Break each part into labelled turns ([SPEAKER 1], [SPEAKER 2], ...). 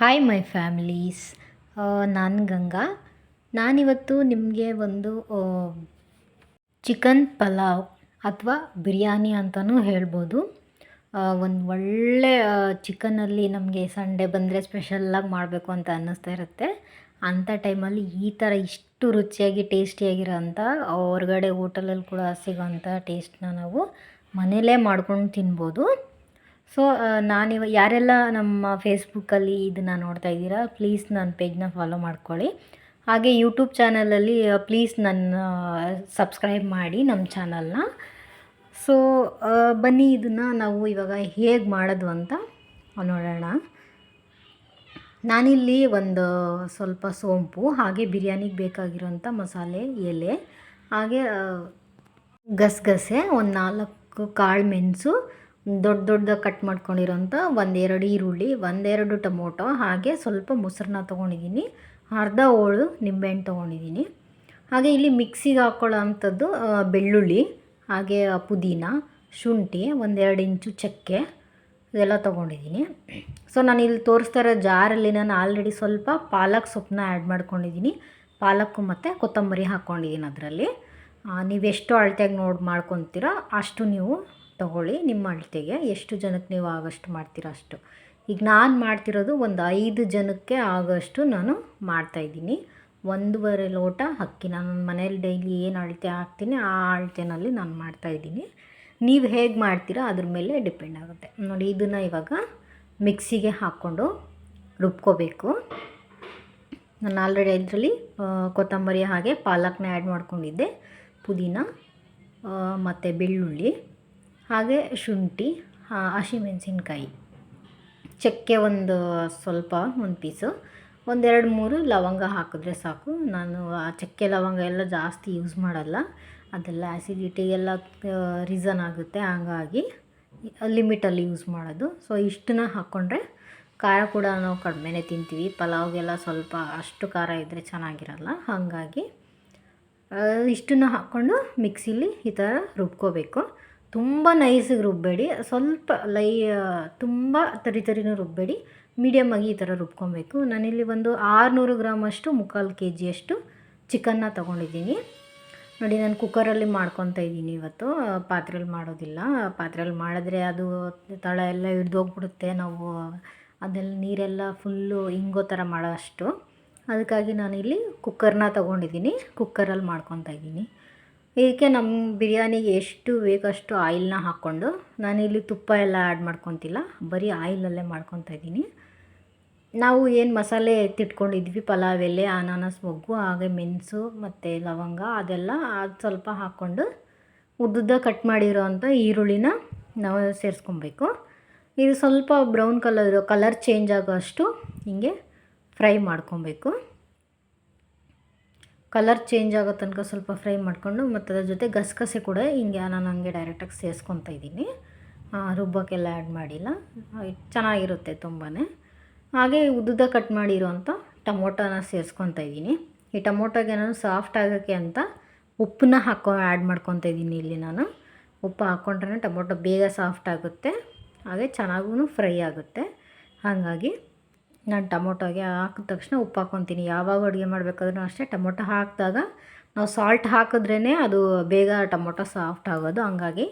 [SPEAKER 1] Hi my families ನಾನು ಗಂಗಾ. ನಾನಿವತ್ತು ನಿಮಗೆ ಒಂದು ಚಿಕನ್ ಪಲಾವ್ ಅಥವಾ ಬಿರಿಯಾನಿ ಅಂತಲೂ ಹೇಳ್ಬೋದು. ಒಂದು ಒಳ್ಳೆ ಚಿಕನಲ್ಲಿ ನಮಗೆ ಸಂಡೇ ಬಂದರೆ ಸ್ಪೆಷಲ್ಲಾಗಿ ಮಾಡಬೇಕು ಅಂತ ಅನ್ನಿಸ್ತಾ ಇರುತ್ತೆ. ಅಂಥ ಟೈಮಲ್ಲಿ ಈ ಥರ ಇಷ್ಟು ರುಚಿಯಾಗಿ ಟೇಸ್ಟಿಯಾಗಿರೋ ಅಂಥ ಹೊರ್ಗಡೆ ಹೋಟೆಲಲ್ಲಿ ಕೂಡ ಸಿಗೋಂಥ ಟೇಸ್ಟ್ನ ನಾವು ಮನೆಯಲ್ಲೇ ಮಾಡ್ಕೊಂಡು ತಿನ್ಬೋದು. ಸೊ ನಾನಿವ ಯಾರೆಲ್ಲ ನಮ್ಮ ಫೇಸ್ಬುಕ್ಕಲ್ಲಿ ಇದನ್ನು ನೋಡ್ತಾ ಇದ್ದೀರಾ ಪ್ಲೀಸ್ ನನ್ನ ಪೇಜ್ನ ಫಾಲೋ ಮಾಡ್ಕೊಳ್ಳಿ. ಹಾಗೆ ಯೂಟ್ಯೂಬ್ ಚಾನಲಲ್ಲಿ ಪ್ಲೀಸ್ ನನ್ನ ಸಬ್ಸ್ಕ್ರೈಬ್ ಮಾಡಿ ನಮ್ಮ ಚಾನಲ್ನ ಸೊ ಬನ್ನಿ ಇದನ್ನು ನಾವು ಇವಾಗ ಹೇಗೆ ಮಾಡೋದು ಅಂತ ನೋಡೋಣ. ನಾನಿಲ್ಲಿ ಒಂದು ಸ್ವಲ್ಪ ಸೋಂಪು, ಹಾಗೆ ಬಿರಿಯಾನಿಗೆ ಬೇಕಾಗಿರೋಂಥ ಮಸಾಲೆ, ಎಲೆ, ಹಾಗೆ ಗಸಗಸೆ, ಒಂದು ನಾಲ್ಕು ಕಾಳು ಮೆಣಸು ದೊಡ್ಡ ದೊಡ್ಡ ಕಟ್ ಮಾಡ್ಕೊಂಡಿರೋಂಥ ಒಂದೆರಡು ಈರುಳ್ಳಿ, ಒಂದೆರಡು ಟೊಮೊಟೊ, ಹಾಗೆ ಸ್ವಲ್ಪ ಮೊಸರನ್ನ ತೊಗೊಂಡಿದ್ದೀನಿ. ಅರ್ಧ ಹೋಳು ನಿಂಬೆಹಣ್ಣು ತೊಗೊಂಡಿದ್ದೀನಿ. ಹಾಗೆ ಇಲ್ಲಿ ಮಿಕ್ಸಿಗೆ ಹಾಕ್ಕೊಳ್ಳೋ ಅಂಥದ್ದು ಬೆಳ್ಳುಳ್ಳಿ, ಹಾಗೆ ಪುದೀನ, ಶುಂಠಿ, ಒಂದೆರಡು ಇಂಚು ಚಕ್ಕೆ ಇದೆಲ್ಲ ತೊಗೊಂಡಿದ್ದೀನಿ. ಸೊ ನಾನು ಇಲ್ಲಿ ತೋರಿಸ್ತಾ ಇರೋ ಜಾರಲ್ಲಿ ನಾನು ಆಲ್ರೆಡಿ ಸ್ವಲ್ಪ ಪಾಲಕ್ ಸೊಪ್ಪನ್ನ ಆ್ಯಡ್ ಮಾಡ್ಕೊಂಡಿದ್ದೀನಿ. ಪಾಲಕ್ಕು ಮತ್ತು ಕೊತ್ತಂಬರಿ ಹಾಕ್ಕೊಂಡಿದ್ದೀನಿ ಅದರಲ್ಲಿ. ನೀವೆಷ್ಟು ಅಳತೆಯಾಗಿ ನೋಡಿ ಮಾಡ್ಕೊತೀರೋ ಅಷ್ಟು ನೀವು ತೊಗೊಳ್ಳಿ, ನಿಮ್ಮ ಅಳತೆಗೆ ಎಷ್ಟು ಜನಕ್ಕೆ ನೀವು ಆಗೋಷ್ಟು ಮಾಡ್ತೀರೋ ಅಷ್ಟು. ಈಗ ನಾನು ಮಾಡ್ತಿರೋದು ಒಂದು ಐದು ಜನಕ್ಕೆ ಆಗೋಷ್ಟು ನಾನು ಮಾಡ್ತಾಯಿದ್ದೀನಿ ಒಂದೂವರೆ ಲೋಟ ಅಕ್ಕಿ. ನಾನು ಮನೇಲಿ ಡೈಲಿ ಏನು ಅಳತೆ ಹಾಕ್ತೀನಿ, ಆ ಅಳತೆನಲ್ಲಿ ನಾನು ಮಾಡ್ತಾಯಿದ್ದೀನಿ ನೀವು ಹೇಗೆ ಮಾಡ್ತೀರಾ ಅದ್ರ ಮೇಲೆ ಡಿಪೆಂಡ್ ಆಗುತ್ತೆ. ನೋಡಿ, ಇದನ್ನು ಇವಾಗ ಮಿಕ್ಸಿಗೆ ಹಾಕ್ಕೊಂಡು ರುಬ್ಕೋಬೇಕು. ನಾನು ಆಲ್ರೆಡಿ ಇದರಲ್ಲಿ ಕೊತ್ತಂಬರಿ ಹಾಗೆ ಪಾಲಕ್ನ ಆ್ಯಡ್ ಮಾಡ್ಕೊಂಡಿದ್ದೆ. ಪುದೀನ ಮತ್ತು ಬೆಳ್ಳುಳ್ಳಿ. ಹಾಗೆ ಶುಂಠಿ ಹಸಿಮೆಣಸಿನ್ಕಾಯಿ. ಚಕ್ಕೆ ಒಂದು ಸ್ವಲ್ಪ, ಒಂದು ಪೀಸು ಒಂದೆರಡು ಮೂರು ಲವಂಗ ಹಾಕಿದ್ರೆ ಸಾಕು. ನಾನು, ಆ, ಚಕ್ಕೆ ಲವಂಗ ಎಲ್ಲ ಜಾಸ್ತಿ ಯೂಸ್ ಮಾಡಲ್ಲ. ಅದೆಲ್ಲ ಆ್ಯಸಿಡಿಟಿಗೆಲ್ಲ ರೀಸನ್ ಆಗುತ್ತೆ. ಹಾಗಾಗಿ ಲಿಮಿಟಲ್ಲಿ ಯೂಸ್ ಮಾಡೋದು. ಸೊ ಇಷ್ಟನ್ನ ಹಾಕ್ಕೊಂಡ್ರೆ ಖಾರ ಕೂಡ ನಾವು ಕಡಿಮೆನೇ ತಿಂತೀವಿ. ಪಲಾವ್ಗೆಲ್ಲ ಸ್ವಲ್ಪ ಅಷ್ಟು ಖಾರ ಇದ್ದರೆ ಚೆನ್ನಾಗಿರಲ್ಲ. ಹಾಗಾಗಿ ಇಷ್ಟನ್ನು ಹಾಕ್ಕೊಂಡು ಮಿಕ್ಸಿಲಿ ಈ ಥರ ರುಬ್ಕೋಬೇಕು. ತುಂಬ ನೈಸಿಗೆ ರುಬ್ಬಬೇಡಿ ಸ್ವಲ್ಪ ಲೈ ತುಂಬ ತರಿ ತರಿನೂ ರುಬ್ಬಬೇಡಿ ಮೀಡಿಯಮ್ಮಾಗಿ ಈ ಥರ ರುಬ್ಕೊಬೇಕು. ನಾನಿಲ್ಲಿ ಒಂದು ಆರುನೂರು ಗ್ರಾಮಷ್ಟು ಮುಕ್ಕಾಲು ಕೆ ಜಿಯಷ್ಟು ಚಿಕನ್ನ ತೊಗೊಂಡಿದ್ದೀನಿ. ನೋಡಿ, ನಾನು ಕುಕ್ಕರಲ್ಲಿ ಮಾಡ್ಕೊತಾ ಇದ್ದೀನಿ ಇವತ್ತು. ಪಾತ್ರೆಯಲ್ಲಿ ಮಾಡೋದಿಲ್ಲ. ಪಾತ್ರೆಯಲ್ಲಿ ಮಾಡಿದ್ರೆ ಅದು ತಳ ಎಲ್ಲ ಹಿಡ್ದೋಗ್ಬಿಡುತ್ತೆ ನಾವು ಅದೆಲ್ಲ ನೀರೆಲ್ಲ ಫುಲ್ಲು ಹಿಂಗೋ ಥರ ಮಾಡೋ ಅಷ್ಟು. ಅದಕ್ಕಾಗಿ ನಾನಿಲ್ಲಿ ಕುಕ್ಕರ್ನ ತೊಗೊಂಡಿದ್ದೀನಿ. ಕುಕ್ಕರಲ್ಲಿ ಮಾಡ್ಕೊತಾ ಇದ್ದೀನಿ. ಇದಕ್ಕೆ ನಮ್ಮ ಬಿರಿಯಾನಿಗೆ ಎಷ್ಟು ಬೇಕಷ್ಟು ಆಯಿಲ್ನ ಹಾಕ್ಕೊಂಡು ನಾನಿಲ್ಲಿ ತುಪ್ಪ ಎಲ್ಲ ಆ್ಯಡ್ ಮಾಡ್ಕೊತಿಲ್ಲ, ಬರೀ ಆಯಿಲಲ್ಲೇ ಮಾಡ್ಕೊತಾ ಇದ್ದೀನಿ. ನಾವು ಏನು ಮಸಾಲೆ ಎತ್ತಿಟ್ಕೊಂಡಿದ್ವಿ ಪಲಾವ್, ಎಲೆ, ಅನಾನಸ್ ಮೊಗ್ಗು ಹಾಗೆ ಮೆಣಸು ಮತ್ತು ಲವಂಗ ಅದೆಲ್ಲ ಅದು ಸ್ವಲ್ಪ ಹಾಕ್ಕೊಂಡು ಉದ್ದುದ್ದ ಕಟ್ ಮಾಡಿರೋವಂಥ ಈರುಳ್ಳಿನ ನಾವು ಸೇರಿಸ್ಕೊಬೇಕು. ಇದು ಸ್ವಲ್ಪ ಬ್ರೌನ್ ಕಲರ್ ಕಲರ್ ಚೇಂಜ್ ಆಗೋ ಅಷ್ಟು ಹೀಗೆ ಫ್ರೈ ಮಾಡ್ಕೊಬೇಕು. ಕಲರ್ ಚೇಂಜ್ ಆಗೋ ತನಕ ಸ್ವಲ್ಪ ಫ್ರೈ ಮಾಡಿಕೊಂಡು ಮತ್ತು ಅದ್ರ ಜೊತೆ ಗಸಗಸೆ ಕೂಡ ಹಿಂಗೆ ನಾನು ಹಂಗೆ ಡೈರೆಕ್ಟಾಗಿ ಸೇರಿಸ್ಕೊತಾ ಇದ್ದೀನಿ. ರುಬ್ಬಕ್ಕೆಲ್ಲ ಆ್ಯಡ್ ಮಾಡಿಲ್ಲ. ಚೆನ್ನಾಗಿರುತ್ತೆ ತುಂಬಾ ಹಾಗೆ ಉದ್ದ ಕಟ್ ಮಾಡಿರೋಂಥ ಟೊಮೊಟೊನ ಸೇರಿಸ್ಕೊತಾ ಇದ್ದೀನಿ. ಈ ಟೊಮೊಟೊಗೆ ನಾನು ಸಾಫ್ಟ್ ಆಗೋಕ್ಕೆ ಅಂತ ಉಪ್ಪನ್ನ ಹಾಕೋ ಆ್ಯಡ್ ಮಾಡ್ಕೊತಾ ಇದ್ದೀನಿ ಇಲ್ಲಿ ನಾನು. ಉಪ್ಪು ಹಾಕ್ಕೊಂಡ್ರೆ ಟೊಮೊಟೊ ಬೇಗ ಸಾಫ್ಟ್ ಆಗುತ್ತೆ. ಹಾಗೆ ಚೆನ್ನಾಗೂ ಫ್ರೈ ಆಗುತ್ತೆ. ಹಾಗಾಗಿ ನಾನು ಟೊಮೊಟೊಗೆ ಹಾಕಿದ ತಕ್ಷಣ ಉಪ್ಪು ಹಾಕ್ಕೊತೀನಿ. ಯಾವಾಗ ಅಡುಗೆ ಮಾಡಬೇಕಾದ್ರೂ ಅಷ್ಟೇ ಟೊಮೊಟೊ ಹಾಕಿದಾಗ ನಾವು ಸಾಲ್ಟ್ ಹಾಕಿದ್ರೇ ಅದು ಬೇಗ ಟೊಮೊಟೊ ಸಾಫ್ಟ್ ಆಗೋದು. ಹಂಗಾಗಿ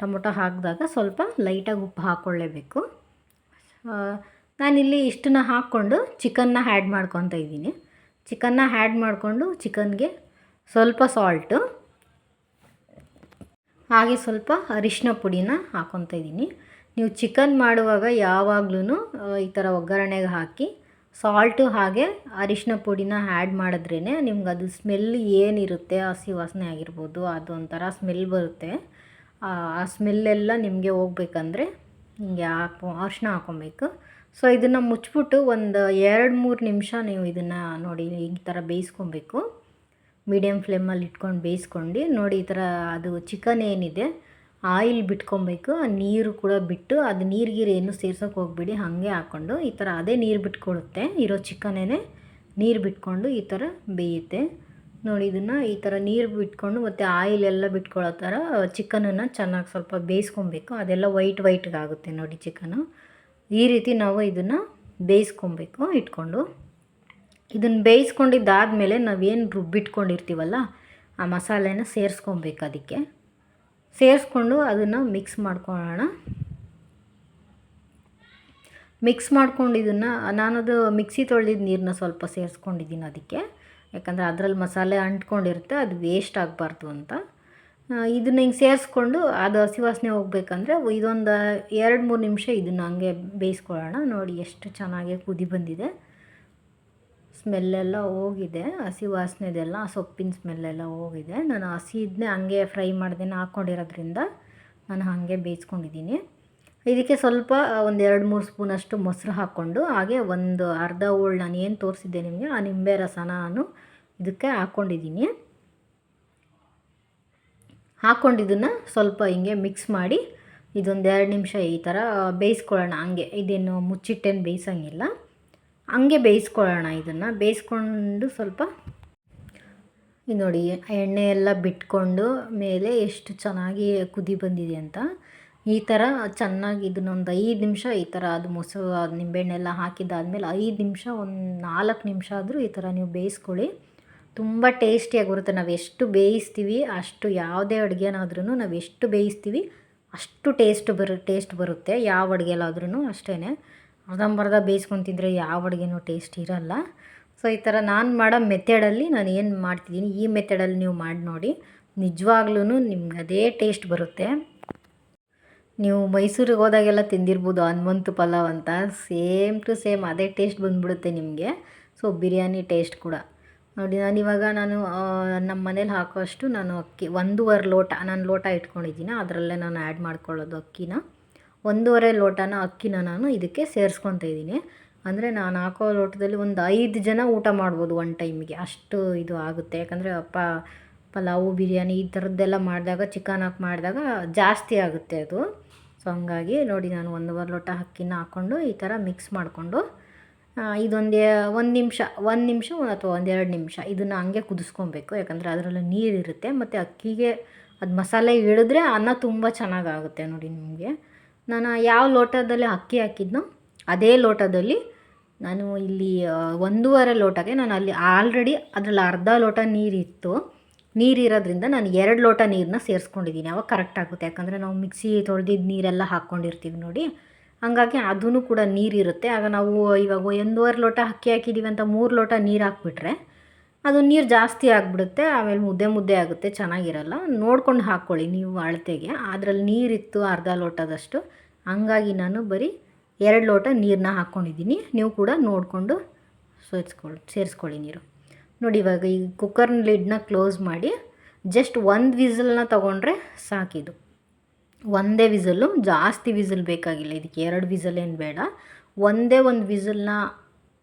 [SPEAKER 1] ಟೊಮೊಟೊ ಹಾಕಿದಾಗ ಸ್ವಲ್ಪ ಲೈಟಾಗಿ ಉಪ್ಪು ಹಾಕ್ಕೊಳ್ಳೇಬೇಕು ನಾನಿಲ್ಲಿ ಇಷ್ಟನ್ನ ಹಾಕ್ಕೊಂಡು ಚಿಕನ್ನ ಆ್ಯಡ್ ಮಾಡ್ಕೊತ ಇದ್ದೀನಿ. ಚಿಕನ್ನ ಆ್ಯಡ್ ಮಾಡಿಕೊಂಡು ಚಿಕನ್ಗೆ ಸ್ವಲ್ಪ ಸಾಲ್ಟು ಹಾಗೆ ಸ್ವಲ್ಪ ಅರಿಶಿನ ಪುಡಿನ ಹಾಕ್ಕೊತ ಇದ್ದೀನಿ. ನೀವು ಚಿಕನ್ ಮಾಡುವಾಗ ಯಾವಾಗ್ಲೂ ಈ ಥರ ಒಗ್ಗರಣೆಗೆ ಹಾಕಿ, ಸಾಲ್ಟು ಹಾಗೆ ಅರಿಶಿನ ಪುಡಿನ ಆ್ಯಡ್ ಮಾಡಿದ್ರೇ ನಿಮ್ಗೆ ಅದು ಸ್ಮೆಲ್ ಏನಿರುತ್ತೆ, ಹಸಿ ವಾಸನೆ ಆಗಿರ್ಬೋದು, ಅದು ಒಂಥರ ಸ್ಮೆಲ್ ಬರುತ್ತೆ. ಆ ಸ್ಮೆಲ್ಲೆಲ್ಲ ನಿಮಗೆ ಹೋಗ್ಬೇಕಂದ್ರೆ ಹಿಂಗೆ ಹಾಕೋ, ಅರಿಶಿನ ಹಾಕೊಬೇಕು. ಸೊ, ಇದನ್ನು ಮುಚ್ಚಿಬಿಟ್ಟು ಒಂದು ಎರಡು ಮೂರು ನಿಮಿಷ ನೀವು ಇದನ್ನು ನೋಡಿ, ಈ ಥರ ಬೇಯಿಸ್ಕೊಬೇಕು. ಮೀಡಿಯಮ್ ಫ್ಲೇಮಲ್ಲಿ ಇಟ್ಕೊಂಡು ಬೇಯಿಸ್ಕೊಂಡು ನೋಡಿ, ಈ ಥರ ಅದು ಚಿಕನ್ ಏನಿದೆ ಆಯಿಲ್ ಬಿಟ್ಕೊಬೇಕು ನೀರು ಕೂಡ ಬಿಟ್ಟು ಅದು ನೀರು ಗೀರು ಏನು ಸೇರ್ಸೋಕೆ ಹೋಗ್ಬಿಡಿ, ಹಾಗೆ ಹಾಕ್ಕೊಂಡು ಈ ಥರ ಅದೇ ನೀರು ಬಿಟ್ಕೊಳುತ್ತೆ, ಇರೋ ಚಿಕನೇ ನೀರು ಬಿಟ್ಕೊಂಡು ಈ ಥರ ಬೇಯುತ್ತೆ. ನೋಡಿ, ಇದನ್ನು ಈ ಥರ ನೀರು ಬಿಟ್ಕೊಂಡು ಮತ್ತು ಆಯಿಲ್ ಎಲ್ಲ ಬಿಟ್ಕೊಳ್ಳೋ ಥರ ಚಿಕನನ್ನು ಚೆನ್ನಾಗಿ ಸ್ವಲ್ಪ ಬೇಯಿಸ್ಕೊಬೇಕು. ಅದೆಲ್ಲ ವೈಟ್ ವೈಟ್ಗಾಗುತ್ತೆ ನೋಡಿ ಚಿಕನು. ಈ ರೀತಿ ನಾವು ಇದನ್ನು ಬೇಯಿಸ್ಕೊಬೇಕು, ಇಟ್ಕೊಂಡು. ಇದನ್ನು ಬೇಯಿಸ್ಕೊಂಡಿದ್ದಾದಮೇಲೆ ನಾವೇನು ರುಬ್ಬಿಟ್ಕೊಂಡಿರ್ತೀವಲ್ಲ ಆ ಮಸಾಲೆನ ಸೇರಿಸ್ಕೊಬೇಕು ಅದಕ್ಕೆ. ಸೇರಿಸ್ಕೊಂಡು ಅದನ್ನು ಮಿಕ್ಸ್ ಮಾಡ್ಕೊಳ್ಳೋಣ. ಮಿಕ್ಸ್ ಮಾಡ್ಕೊಂಡು ಇದನ್ನು, ನಾನದು ಮಿಕ್ಸಿ ತೊಳೆದಿದ್ದ ನೀರನ್ನ ಸ್ವಲ್ಪ ಸೇರಿಸ್ಕೊಂಡಿದ್ದೀನಿ ಅದಕ್ಕೆ. ಯಾಕಂದರೆ ಅದರಲ್ಲಿ ಮಸಾಲೆ ಅಂಟ್ಕೊಂಡಿರುತ್ತೆ, ಅದು ವೇಸ್ಟ್ ಆಗಬಾರ್ದು ಅಂತ. ಇದನ್ನ ಹಿಂಗೆ ಸೇರಿಸ್ಕೊಂಡು ಅದು ಹಸಿ ವಾಸನೆ ಹೋಗ್ಬೇಕಂದ್ರೆ ಇದೊಂದು ಎರಡು ಮೂರು ನಿಮಿಷ ಇದನ್ನು ಹಂಗೆ ಬೇಯಿಸ್ಕೊಳ್ಳೋಣ. ನೋಡಿ ಎಷ್ಟು ಚೆನ್ನಾಗಿ ಕುದಿ ಬಂದಿದೆ. ಸ್ಮೆಲ್ಲೆಲ್ಲ ಹೋಗಿದೆ, ಹಸಿ ವಾಸನೆದೆಲ್ಲ, ಸೊಪ್ಪಿನ ಸ್ಮೆಲ್ಲೆಲ್ಲ ಹೋಗಿದೆ. ನಾನು ಹಸಿ ಇದನ್ನೇ ಹಂಗೆ ಫ್ರೈ ಮಾಡ್ದೇ ಹಾಕ್ಕೊಂಡಿರೋದ್ರಿಂದ ನಾನು ಹಾಗೆ ಬೇಯಿಸ್ಕೊಂಡಿದ್ದೀನಿ. ಇದಕ್ಕೆ ಸ್ವಲ್ಪ, ಒಂದು ಎರಡು ಮೂರು ಸ್ಪೂನಷ್ಟು ಮೊಸರು ಹಾಕ್ಕೊಂಡು, ಹಾಗೆ ಒಂದು ಅರ್ಧ ಹೋಳು ನಾನು ಏನು ತೋರಿಸಿದ್ದೆ ನಿಮಗೆ, ಆ ನಿಂಬೆ ರಸನ ನಾನು ಇದಕ್ಕೆ ಹಾಕ್ಕೊಂಡಿದ್ದೀನಿ ಹಾಕ್ಕೊಂಡಿದ್ದನ್ನು ಸ್ವಲ್ಪ ಹಿಂಗೆ ಮಿಕ್ಸ್ ಮಾಡಿ, ಇದೊಂದು ಎರಡು ನಿಮಿಷ ಈ ಥರ ಬೇಯಿಸ್ಕೊಳ್ಳೋಣ, ಹಂಗೆ. ಇದೇನು ಮುಚ್ಚಿಟ್ಟೇನು ಬೇಯಿಸೋಂಗಿಲ್ಲ. ಹಂಗೆ ಬೇಯಿಸ್ಕೊಳ್ಳೋಣ ಇದನ್ನು. ಬೇಯಿಸ್ಕೊಂಡು ಸ್ವಲ್ಪ ಇದು ನೋಡಿ ಎಣ್ಣೆ ಎಲ್ಲ ಬಿಟ್ಕೊಂಡು ಮೇಲೆ ಎಷ್ಟು ಚೆನ್ನಾಗಿ ಕುದಿ ಬಂದಿದೆ ಅಂತ. ಈ ಥರ ಚೆನ್ನಾಗಿ ಇದನ್ನೊಂದು ಐದು ನಿಮಿಷ ಈ ಥರ ಅದು ಮೊಸರು, ಅದು ನಿಂಬೆಹಣ್ಣೆಲ್ಲ ಹಾಕಿದ್ದಾದಮೇಲೆ ಐದು ನಿಮಿಷ, ಒಂದು ನಾಲ್ಕು ನಿಮಿಷ ಆದರೂ ಈ ಥರ ನೀವು ಬೇಯಿಸ್ಕೊಳ್ಳಿ. ತುಂಬ ಟೇಸ್ಟಿಯಾಗಿ ಬರುತ್ತೆ ನಾವು ಎಷ್ಟು ಬೇಯಿಸ್ತೀವಿ, ಅಷ್ಟು ಯಾವುದೇ ಅಡುಗೆನಾದ್ರೂ ನಾವು ಎಷ್ಟು ಬೇಯಿಸ್ತೀವಿ ಅಷ್ಟು ಟೇಸ್ಟ್ ಬರು ಟೇಸ್ಟ್ ಬರುತ್ತೆ. ಯಾವ ಅಡುಗೆಲಾದ್ರೂ ಅಷ್ಟೇ ಅರ್ಧಂಬರ್ಧ ಬೇಯಿಸ್ಕೊಂಡು ತಿಂದರೆ ಯಾವ ಅಡುಗೆನೂ ಟೇಸ್ಟ್ ಇರಲ್ಲ. ಸೊ ಈ ಥರ ನಾನು ಮಾಡೋ ಮೆಥಡಲ್ಲಿ ನಾನು ಏನು ಮಾಡ್ತಿದ್ದೀನಿ, ಈ ಮೆಥಡಲ್ಲಿ ನೀವು ಮಾಡಿ ನೋಡಿ. ನಿಜವಾಗ್ಲೂ ನಿಮ್ಗೆ ಅದೇ ಟೇಸ್ಟ್ ಬರುತ್ತೆ. ನೀವು ಮೈಸೂರಿಗೆ ಹೋದಾಗೆಲ್ಲ ತಿಂದಿರ್ಬೋದು, ಹನುಮಂತು ಪಲಾವ್ ಅಂತ. ಸೇಮ್ ಟು ಸೇಮ್ ಅದೇ ಟೇಸ್ಟ್ ಬಂದುಬಿಡುತ್ತೆ ನಿಮಗೆ. ಸೊ ಬಿರಿಯಾನಿ ಟೇಸ್ಟ್ ಕೂಡ. ನೋಡಿ, ನಾನು ಇವಾಗ ನಾನು ನಮ್ಮ ಮನೇಲಿ ಹಾಕೋ ಅಷ್ಟು ನಾನು ಅಕ್ಕಿ, ಒಂದೂವರೆ ಲೋಟ, ನಾನು ಲೋಟ ಇಟ್ಕೊಂಡಿದ್ದೀನಿ. ಅದರಲ್ಲೇ ನಾನು ಆ್ಯಡ್ ಮಾಡ್ಕೊಳ್ಳೋದು ಅಕ್ಕಿನ. ಒಂದೂವರೆ ಲೋಟನ ಅಕ್ಕಿನ ನಾನು ಇದಕ್ಕೆ ಸೇರಿಸ್ಕೊತಾ ಇದ್ದೀನಿ. ಅಂದರೆ ನಾನು ಹಾಕೋ ಲೋಟದಲ್ಲಿ ಒಂದು ಐದು ಜನ ಊಟ ಮಾಡ್ಬೋದು ಒನ್ ಟೈಮಿಗೆ ಅಷ್ಟು ಇದು ಆಗುತ್ತೆ. ಯಾಕಂದರೆ ಅಪ್ಪ, ಪಲಾವು, ಬಿರಿಯಾನಿ ಈ ಥರದ್ದೆಲ್ಲ ಮಾಡಿದಾಗ ಚಿಕನ್ ಹಾಕಿ ಮಾಡಿದಾಗ ಜಾಸ್ತಿ ಆಗುತ್ತೆ ಅದು. ಸೊ ಹಂಗಾಗಿ ನೋಡಿ ನಾನು ಒಂದೂವರೆ ಲೋಟ ಅಕ್ಕಿನ ಹಾಕ್ಕೊಂಡು ಈ ಥರ ಮಿಕ್ಸ್ ಮಾಡಿಕೊಂಡು ಇದೊಂದು ಒಂದು ನಿಮಿಷ ಒಂದು ನಿಮಿಷ ಅಥವಾ ಒಂದೆರಡು ನಿಮಿಷ ಇದನ್ನು ಹಂಗೆ ಕುದಿಸ್ಕೊಬೇಕು. ಯಾಕಂದರೆ ಅದರಲ್ಲಿ ನೀರಿರುತ್ತೆ ಮತ್ತು ಅಕ್ಕಿಗೆ ಅದು ಮಸಾಲೆ ಇಳಿದ್ರೆ ಅನ್ನ ತುಂಬ ಚೆನ್ನಾಗಾಗುತ್ತೆ ನೋಡಿ ನಿಮಗೆ. ನಾನು ಯಾವ ಲೋಟದಲ್ಲಿ ಅಕ್ಕಿ ಹಾಕಿದ್ನೋ ಅದೇ ಲೋಟದಲ್ಲಿ ನಾನು ಇಲ್ಲಿ ಒಂದೂವರೆ ಲೋಟಕ್ಕೆ ನಾನು ಅಲ್ಲಿ ಆಲ್ರೆಡಿ ಅದರಲ್ಲಿ ಅರ್ಧ ಲೋಟ ನೀರಿತ್ತು. ನೀರಿರೋದ್ರಿಂದ ನಾನು ಎರಡು ಲೋಟ ನೀರನ್ನ ಸೇರಿಸ್ಕೊಂಡಿದ್ದೀನಿ. ಅವಾಗ ಕರೆಕ್ಟ್ ಆಗುತ್ತೆ. ಯಾಕಂದರೆ ನಾವು ಮಿಕ್ಸಿ ತೊಳೆದಿದ್ದು ನೀರೆಲ್ಲ ಹಾಕ್ಕೊಂಡಿರ್ತೀವಿ ನೋಡಿ. ಹಾಗಾಗಿ ಅದೂ ಕೂಡ ನೀರಿರುತ್ತೆ. ಆಗ ನಾವು ಇವಾಗ ಒಂದೂವರೆ ಲೋಟ ಅಕ್ಕಿ ಹಾಕಿದ್ದೀವಿ ಅಂತ ಮೂರು ಲೋಟ ನೀರು ಹಾಕ್ಬಿಟ್ರೆ ಅದು ನೀರು ಜಾಸ್ತಿ ಆಗಿಬಿಡುತ್ತೆ, ಆಮೇಲೆ ಮುದ್ದೆ ಮುದ್ದೆ ಆಗುತ್ತೆ, ಚೆನ್ನಾಗಿರಲ್ಲ. ನೋಡ್ಕೊಂಡು ಹಾಕ್ಕೊಳ್ಳಿ ನೀವು ಅಳತೆಗೆ. ಅದರಲ್ಲಿ ನೀರಿತ್ತು ಅರ್ಧ ಲೋಟದಷ್ಟು. ಹಂಗಾಗಿ ನಾನು ಬರೀ ಎರಡು ಲೋಟ ನೀರನ್ನ ಹಾಕ್ಕೊಂಡಿದ್ದೀನಿ ನೀವು ಕೂಡ ನೋಡಿಕೊಂಡು ಸೇರಿಸ್ಕೊಳ್ಳಿ ಸೇರಿಸ್ಕೊಳ್ಳಿ ನೀರು. ನೋಡಿ ಇವಾಗ ಈ ಕುಕ್ಕರ್ನ ಲಿಡ್ನ ಕ್ಲೋಸ್ ಮಾಡಿ ಜಸ್ಟ್ ಒಂದು ವಿಸಲ್ನ ತೊಗೊಂಡ್ರೆ ಸಾಕಿದು ಒಂದೇ ವಿಸಲ್ಲು, ಜಾಸ್ತಿ ವಿಸಲ್ ಬೇಕಾಗಿಲ್ಲ. ಇದಕ್ಕೆ ಎರಡು ವಿಸಲ್ ಏನು ಬೇಡ. ಒಂದೇ ಒಂದು ವಿಸಲ್ನ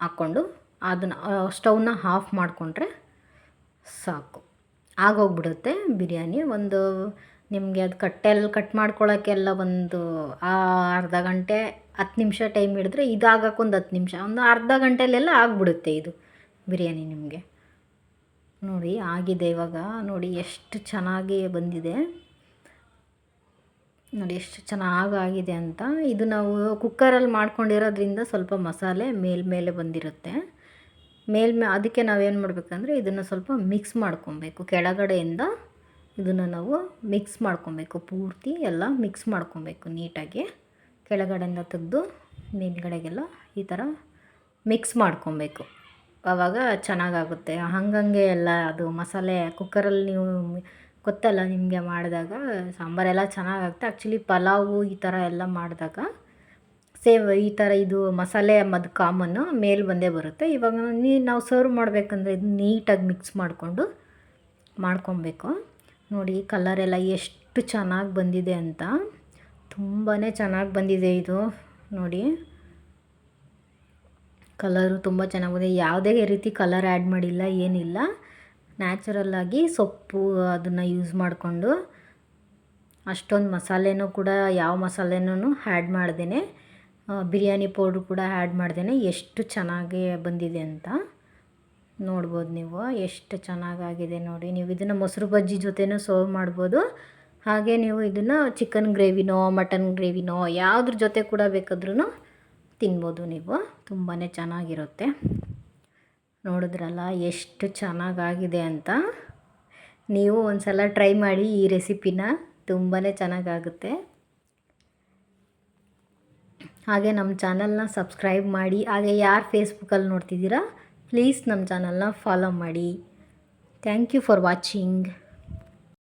[SPEAKER 1] ಹಾಕ್ಕೊಂಡು ಅದನ್ನು ಸ್ಟವ್ನ ಆಫ್ ಮಾಡಿಕೊಂಡ್ರೆ ಸಾಕು. ಆಗೋಗ್ಬಿಡುತ್ತೆ ಬಿರಿಯಾನಿ. ಒಂದು, ನಿಮಗೆ ಅದು ಕಟ್ಟೆಲ್ಲ ಕಟ್ ಮಾಡ್ಕೊಳ್ಳೋಕ್ಕೆಲ್ಲ ಒಂದು ಅರ್ಧ ಗಂಟೆ, ಹತ್ತು ನಿಮಿಷ ಟೈಮ್ ಹಿಡಿದ್ರೆ ಇದಾಗಕ್ಕೊಂದು ಹತ್ತು ನಿಮಿಷ, ಒಂದು ಅರ್ಧ ಗಂಟೆಲೆಲ್ಲ ಆಗಿಬಿಡುತ್ತೆ ಇದು ಬಿರಿಯಾನಿ ನಿಮಗೆ. ನೋಡಿ, ಆಗಿದೆ ಇವಾಗ. ನೋಡಿ, ಎಷ್ಟು ಚೆನ್ನಾಗಿ ಬಂದಿದೆ. ನೋಡಿ, ಎಷ್ಟು ಚೆನ್ನಾಗಾಗಿದೆ ಅಂತ. ಇದು ನಾವು ಕುಕ್ಕರಲ್ಲಿ ಮಾಡ್ಕೊಂಡಿರೋದ್ರಿಂದ ಸ್ವಲ್ಪ ಮಸಾಲೆ ಮೇಲ್ಮೇಲೆ ಬಂದಿರುತ್ತೆ. ಮೇಲ್ಮೇ ಅದಕ್ಕೆ ನಾವೇನು ಮಾಡಬೇಕಂದ್ರೆ ಇದನ್ನು ಸ್ವಲ್ಪ ಮಿಕ್ಸ್ ಮಾಡ್ಕೊಬೇಕು. ಕೆಳಗಡೆಯಿಂದ ಇದನ್ನು ನಾವು ಮಿಕ್ಸ್ ಮಾಡ್ಕೊಬೇಕು. ಪೂರ್ತಿ ಎಲ್ಲ ಮಿಕ್ಸ್ ಮಾಡ್ಕೊಬೇಕು ನೀಟಾಗಿ. ಕೆಳಗಡೆಯಿಂದ ತೆಗೆದು ಮೇಲ್ಗಡೆಗೆಲ್ಲ ಈ ಥರ ಮಿಕ್ಸ್ ಮಾಡ್ಕೊಬೇಕು. ಆವಾಗ ಚೆನ್ನಾಗಾಗುತ್ತೆ. ಹಂಗಂಗೆ ಎಲ್ಲ ಅದು ಮಸಾಲೆ ಕುಕ್ಕರಲ್ಲಿ ನೀವು ಗೊತ್ತಲ್ಲ ನಿಮಗೆ ಮಾಡಿದಾಗ ಸಾಂಬಾರೆಲ್ಲ ಚೆನ್ನಾಗಾಗುತ್ತೆ. ಆ್ಯಕ್ಚುಲಿ ಪಲಾವು ಈ ಥರ ಎಲ್ಲ ಮಾಡಿದಾಗ ಸೇವ್ ಈ ಥರ ಇದು ಮಸಾಲೆ ಮದ್ದು ಕಾಮನ್ನು ಮೇಲೆ ಬಂದೇ ಬರುತ್ತೆ. ಇವಾಗ ನೀ ನಾವು ಸರ್ವ್ ಮಾಡಬೇಕಂದ್ರೆ ಇದು ನೀಟಾಗಿ ಮಿಕ್ಸ್ ಮಾಡಿಕೊಂಡು ಮಾಡ್ಕೊಬೇಕು. ನೋಡಿ ಕಲರ್ ಎಲ್ಲ ಎಷ್ಟು ಚೆನ್ನಾಗಿ ಬಂದಿದೆ ಅಂತ. ತುಂಬಾ ಚೆನ್ನಾಗಿ ಬಂದಿದೆ ಇದು. ನೋಡಿ ಕಲರು ತುಂಬ ಚೆನ್ನಾಗಿ ಬಂದಿದೆ ಯಾವುದೇ ರೀತಿ ಕಲರ್ ಆ್ಯಡ್ ಮಾಡಿಲ್ಲ, ಏನಿಲ್ಲ. ನ್ಯಾಚುರಲ್ಲಾಗಿ ಸೊಪ್ಪು ಅದನ್ನು ಯೂಸ್ ಮಾಡಿಕೊಂಡು ಅಷ್ಟೊಂದು ಮಸಾಲೆನೂ ಕೂಡ ಯಾವ ಮಸಾಲೆನೂ ಆ್ಯಡ್ ಮಾಡ್ದೇ ಬಿರಿಯಾನಿ ಪೌಡ್ರ್ ಕೂಡ ಆ್ಯಡ್ ಮಾಡ್ದೇ ಎಷ್ಟು ಚೆನ್ನಾಗಿ ಬಂದಿದೆ ಅಂತ ನೋಡ್ಬೋದು ನೀವು. ಎಷ್ಟು ಚೆನ್ನಾಗಾಗಿದೆ ನೋಡಿ. ನೀವು ಇದನ್ನು ಮೊಸರು ಬಜ್ಜಿ ಜೊತೆನೂ ಸರ್ವ್ ಮಾಡ್ಬೋದು. ಹಾಗೆ ನೀವು ಇದನ್ನು ಚಿಕನ್ ಗ್ರೇವಿನೋ ಮಟನ್ ಗ್ರೇವಿನೋ ಯಾವುದ್ರ ಜೊತೆ ಕೂಡ ಬೇಕಾದ್ರೂ ತಿನ್ಬೋದು ನೀವು. ತುಂಬಾ ಚೆನ್ನಾಗಿರುತ್ತೆ. ನೋಡಿದ್ರಲ್ಲ, ಎಷ್ಟು ಚೆನ್ನಾಗಾಗಿದೆ ಅಂತ. ನೀವು ಒಂದು ಸಲ ಟ್ರೈ ಮಾಡಿ ಈ ರೆಸಿಪಿನ ತುಂಬಾ ಚೆನ್ನಾಗಾಗುತ್ತೆ. ಹಾಗೆ ನಮ್ಮ ಚಾನಲ್ನ ಸಬ್ಸ್ಕ್ರೈಬ್ ಮಾಡಿ, ಹಾಗೆ ಯಾರು ಫೇಸ್ಬುಕ್ಕಲ್ಲಿ ನೋಡ್ತಿದ್ದೀರಾ ಪ್ಲೀಸ್ ನಮ್ಮ ಚಾನಲ್ನ ಫಾಲೋ ಮಾಡಿ. Thank you for watching